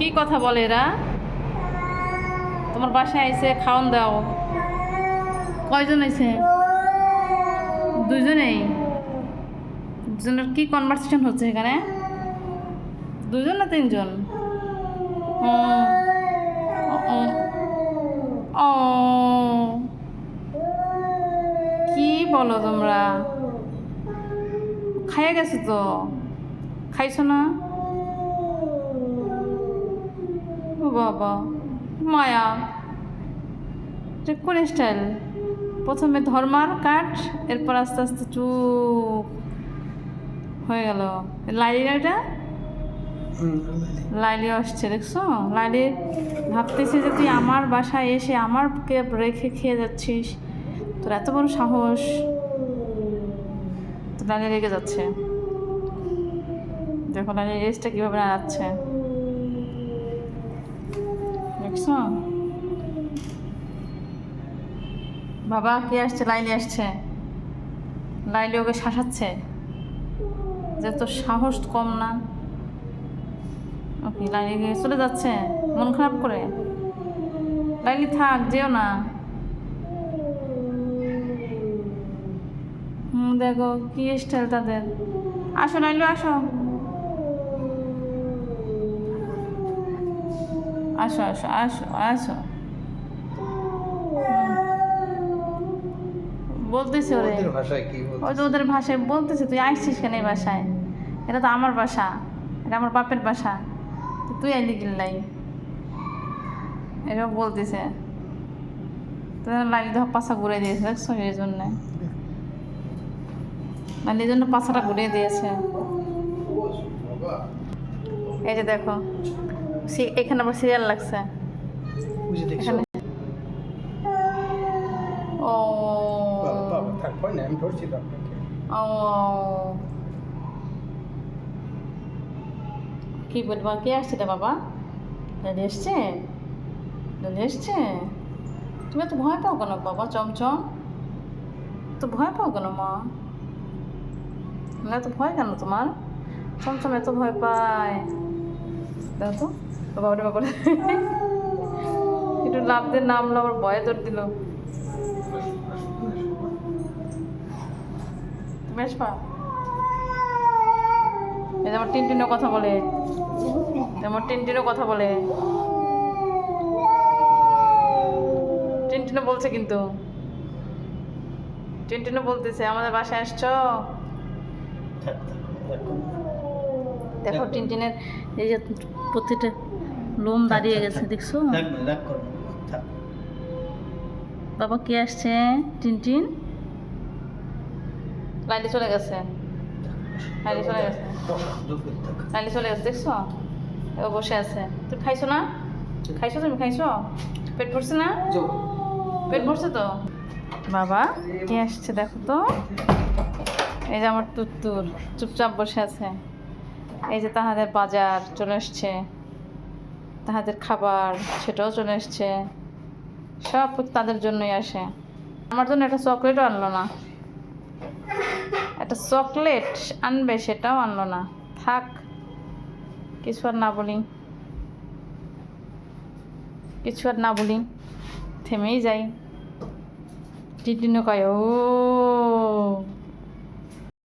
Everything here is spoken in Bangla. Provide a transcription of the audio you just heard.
কি কথা বলে এরা তোমার বাসায় আইসে খাওন দাও কয়জন আইছে দুজনেই দুজনের কি কনভারসেশন হচ্ছে এখানে দুজন না তিনজন। ও কি বলো তোমরা খাইয়া গেছো তো খাইছো না বাবা। মায়া। এটা কোন স্টাইল। প্রথমে ধর্মার কাঠ এরপর আস্তে আস্তে চুপ। হয়ে গেল। লাইলি এটা? লাইলি। আসছে দেখছ? লাইলি ভাবতেছি যে তুই আমার বাসায় এসে আমার কে রেখে খেয়ে যাচ্ছিস। তোর এত বড় সাহস। তো লাইলি রেগে যাচ্ছে। দেখো লাইলি রেসটা কীভাবে নাড়াচ্ছে। দেখছ? বাবা, কে আসছে? লাইলি আসছে। লাইলি ওকে শাসাচ্ছে। যে তোর সাহস কম না। ওকে লাইলি চলে যাচ্ছে। মন খারাপ করে। লাইলি থাক, যেও না। হুম, দেখো, কি স্টাইল তাদের। আসো, লাইলি, আসো। আসো আসো আসো আসো। বলতেছে ওরে। ওই তো ওদের ভাষায় বলতেছে তুই আসছিস কেন এই বাসায়? এটা তো আমার বাসা এটা আমার বাপের বাসা তুই আইলি গিল্লাই এসব বলতেছে। তোদের লাইলি ধর পাশা ঘুরে দিয়েছে দেখছ? এই জন্যে। এই জন্য পাশাটা ঘুরিয়ে দিয়েছে। এই যে দেখো। এখানে আবার সিরিয়াল লাগছে। এখানে। ও। কি বলব কে আসছে রে বাবা? দাদি এসছে? দাদি এসছে? তুমি তো ভয় পাও কেন বাবা চমচম? তো ভয় পাও কেন মা? না তো ভয় কেন তোমার? চমচম এত ভয় পায়। দেখো তো বাবারে বাবা। একটু লাভ দিয়ে নামলো আবার ভয়ে তোর দিল। আসবা এই যে আমার টিনটিনও কথা বলে। আমার টিনটিনও কথা বলে। টিনটিনও বলছে কিন্তু। টিনটিনও বলতেছে, আমাদের বাসায় আসছো? দেখো টিনটিনের এই যে প্রতিটা লোম দাঁড়িয়ে গেছে দেখছ? বাবা কে আসছে? টিনটিন? লাইনে চলে গেছে। চলে গেছে। চলে গেছে দেখছ? ও বসে আছে। তুই খাইছো না? খাইছো তুমি? খাইছো? পেট ভরছে না? পেট ভরছে তো? বাবা কে আসছে দেখো তো? এই যে আমার তুত্তুর চুপচাপ বসে আছে। এই যে তাহাদের বাজার চলে এসছে, তাহাদের খাবার সেটাও চলে এসছে, সব তাদের জন্যই আসে। আমার জন্য একটা চকলেটও আনলো না। একটা চকলেট আনবে সেটাও আনলো না। থাক, কিছু আর না বলি। কিছু আর না বলি, থেমেই যাই। টিটিনও কয় ও।